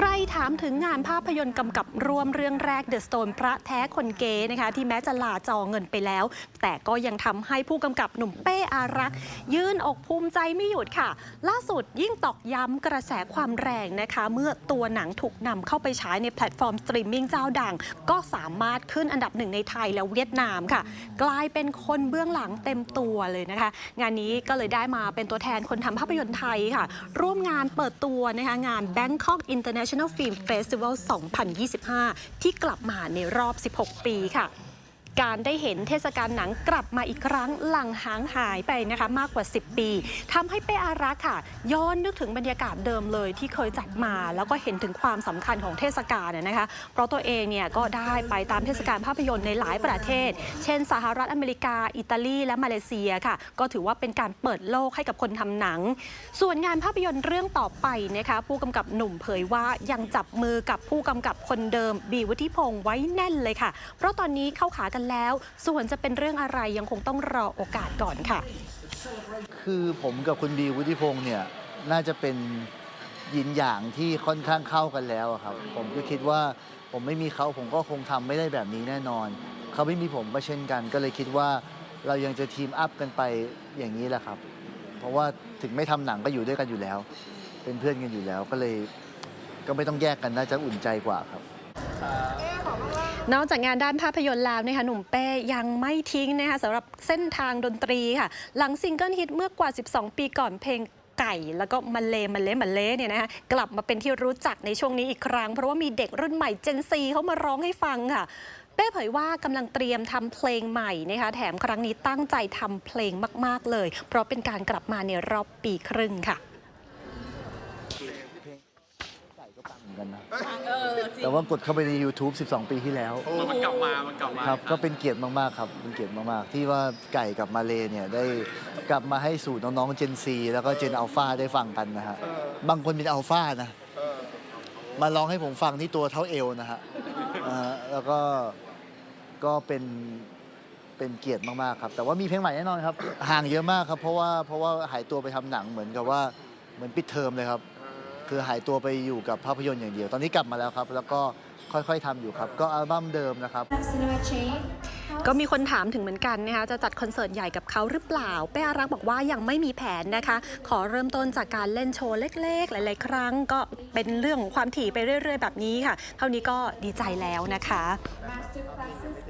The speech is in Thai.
ใครถามถึงงานภาพยนตร์กำกับรวมเรื่องแรก The Stone พระแท้คนเกย์นะคะที่แม้จะลาจอเงินไปแล้ว แต่ก็ยังทำให้ผู้กำกับหนุ่มเป้อารักษ์ยืนอกภูมิใจไม่หยุดค่ะ ล่าสุดยิ่งตอกย้ำกระแสความแรงนะคะ เมื่อตัวหนังถูกนำเข้าไปฉายในแพลตฟอร์มสตรีมมิ่งเจ้าดัง ก็สามารถขึ้นอันดับหนึ่งในไทยและเวียดนามค่ะ กลายเป็นคนเบื้องหลังเต็มตัวเลยนะคะ งานนี้ก็เลยได้มาเป็นตัวแทนคนทำภาพยนตร์ไทยค่ะ ร่วมงานเปิดตัวนะคะงาน Bangkok International National Film Festival 2025 ที่กลับมาในรอบ 16 ปีค่ะ การได้เห็นเทศกาลหนังกลับมาอีกครั้งหลังหางหายไปนะคะมากกว่า 10 ปีทำให้เป้อารักค่ะ ย้อนนึกถึงบรรยากาศเดิมเลยที่เคยจัดมา แล้วก็เห็นถึงความสำคัญของเทศกาลน่ะนะคะ เพราะตัวเองเนี่ยก็ได้ไปตามเทศกาลภาพยนตร์ในหลายประเทศ เช่น สหรัฐอเมริกา อิตาลี และมาเลเซียค่ะ ก็ถือว่าเป็นการเปิดโลกให้กับคนทำหนัง ส่วนงานภาพยนตร์เรื่องต่อไปนะคะผู้กำกับหนุ่มเผยว่ายังจับมือกับผู้กำกับคนเดิมบีวุฒิพงศ์ไว้แน่นเลยค่ะ เพราะตอนนี้เข้าขากันแล้ว ส่วนจะเป็นเรื่องอะไรยังคงต้องรอโอกาสก่อนค่ะ คือผมกับคุณบีวุฒิพงศ์เนี่ยน่าจะเป็นยินอย่างที่ค่อนข้างเข้ากันแล้วอะครับ ผมก็คิดว่าผมไม่มีเขาผมก็คงทำไม่ได้แบบนี้แน่นอน เขาไม่มีผมก็เช่นกัน ก็เลยคิดว่าเรายังจะทีมอัพกันไปอย่างนี้แหละครับ เพราะว่าถึงไม่ทำหนังก็อยู่ด้วยกันอยู่แล้ว เป็นเพื่อนกันอยู่แล้วก็เลย ก็ไม่ต้องแยกกันน่าจะอุ่นใจกว่าครับ นอกจากงานด้านภาพยนตร์แล้วนะคะหนุ่มเป้ยังไม่ทิ้งนะคะสำหรับเส้นทางดนตรีค่ะ หลังซิงเกิลฮิตเมื่อกว่า 12 ปีก่อนเพลงไก่แล้วก็มันเลมันเละมันเละเนี่ยนะคะกลับมาเป็นที่รู้จักในช่วงนี้อีกครั้ง เพราะว่ามีเด็กรุ่นใหม่เจนซีเขามาร้องให้ฟังค่ะเป้เผยว่ากำลังเตรียมทำเพลงใหม่นะคะแถมครั้งนี้ตั้งใจทำเพลงมาก ๆ เลย เพราะเป็นการกลับมาในรอบปีครึ่งค่ะ ก่ก็ปังเหมือนกันนะแต่ว่ากดเข้าไปใน YouTube 12 ปีที่แล้ว มันกลับมา มันกลับมาครับก็เป็นเกียรติมากๆครับเป็นเกียรติมากๆ ที่ว่าไก่กับมาเลเนี่ยได้กลับมาให้สู่น้องๆเจนซีแล้วก็เจนอัลฟาได้ฟังกันนะฮะบางคนเป็นอัลฟานะมาร้องให้ผมฟังที่ตัวเท่าเอวนะฮะอ่าแล้วก็ก็เป็นเป็นเกียรติมากๆครับ แต่ว่ามีเพลงใหม่แน่นอนครับ ห่างเยอะมากครับ เพราะว่าเพราะว่าหายตัวไปทำหนังเหมือนกับว่าเหมือนปิดเทอมเลยครับ คือหายตัวไปอยู่กับภาพยนตร์อย่างเดียว ตอนนี้กลับมาแล้วครับ แล้วก็ค่อยๆทำอยู่ครับ ก็อัลบั้มเดิมนะครับก็มีคนถามถึงเหมือนกันนะคะจะจัดคอนเสิร์ตใหญ่กับเขาหรือเปล่าเป้อารักษ์บอกว่ายังไม่มีแผนนะคะ ขอเริ่มต้นจากการเล่นโชว์เล็กๆ หลาย ๆ ครั้ง ก็เป็นเรื่องของความถี่ไปเรื่อย ๆ แบบนี้ค่ะ เท่านี้ก็ดีใจแล้วนะคะ Masterclass